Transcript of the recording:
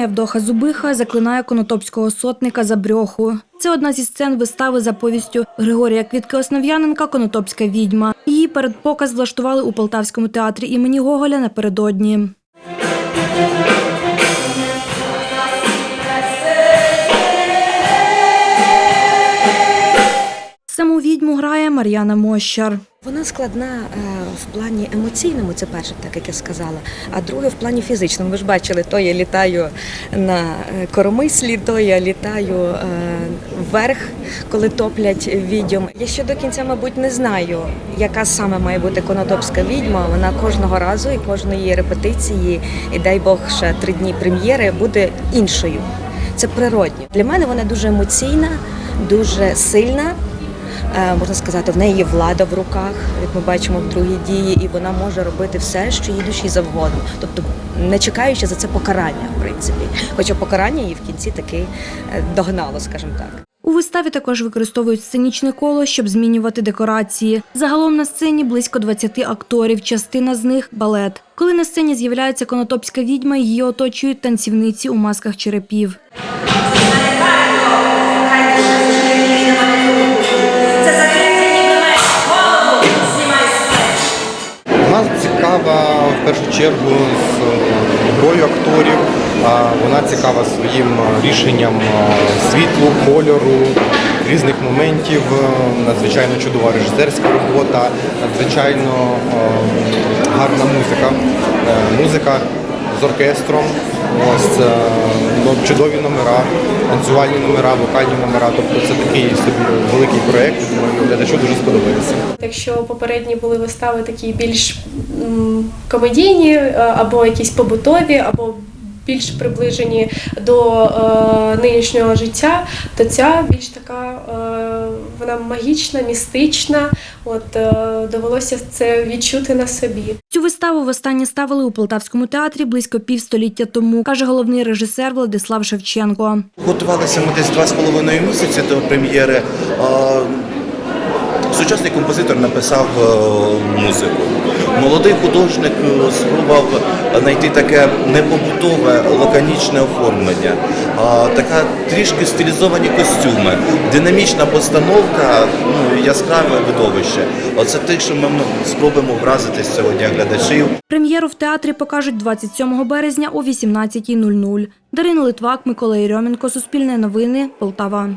Явдоха Зубиха заклинає конотопського сотника за брьоху. Це одна зі сцен вистави за повістю Григорія Квітки Основ'яненка Конотопська відьма. Її передпоказ влаштували у Полтавському театрі імені Гоголя напередодні. Саму грає Мар'яна Мощар. Вона складна е, в плані емоційному, це перше, так як я сказала. А друге в плані фізичному. Ви ж бачили, то я літаю на е, коромислі, то я літаю е, вверх, коли топлять відьом. Я ще до кінця, мабуть, не знаю, яка саме має бути конотопська відьма. Вона кожного разу і кожної репетиції, і дай Бог ще три дні прем'єри буде іншою. Це природньо. Для мене вона дуже емоційна, дуже сильна. Е, Можна сказати, в неї є влада в руках, як ми бачимо в другій дії, і вона може робити все, що їй душі завгодно. Тобто, не чекаючи за це покарання, в принципі. Хоча покарання її в кінці таки е, догнало, скажімо так. У виставі також використовують сценічне коло, щоб змінювати декорації. Загалом на сцені близько 20 акторів, частина з них балет. Коли на сцені з'являється конотопська відьма, її оточують танцівниці у масках черепів. Цікава в першу чергу з е, грою акторів. Вона цікава своїм е, рішенням е, світлу, кольору, різних моментів. Надзвичайно чудова режисерська робота, надзвичайно е, гарна музика. Музика з оркестром. Ось е, ну, чудові номера, танцювальні номера, вокальні номера. Тобто це такий собі великий проєкт. Думаю, глядачу дуже сподобається. Якщо попередні були вистави такі більш комедійні, е, або якісь побутові, або більш приближені до е, нинішнього життя, то ця більш така вона магічна, містична. От е, довелося це відчути на собі. Цю виставу востаннє ставили у Полтавському театрі близько півстоліття тому, каже головний режисер Владислав Шевченко. Готувалися ми десь два з половиною місяці до прем'єри. Сучасний композитор написав е, музику. Молодий художник е, спробував знайти таке непобутове, лаконічне оформлення, а, така трішки стилізовані костюми, динамічна постановка, ну, яскраве видовище. Оце те, що ми спробуємо вразити сьогодні глядачів. Прем'єру в театрі покажуть 27 березня о 18.00. Дарина Литвак, Микола Єрьоменко, Суспільне новини, Полтава.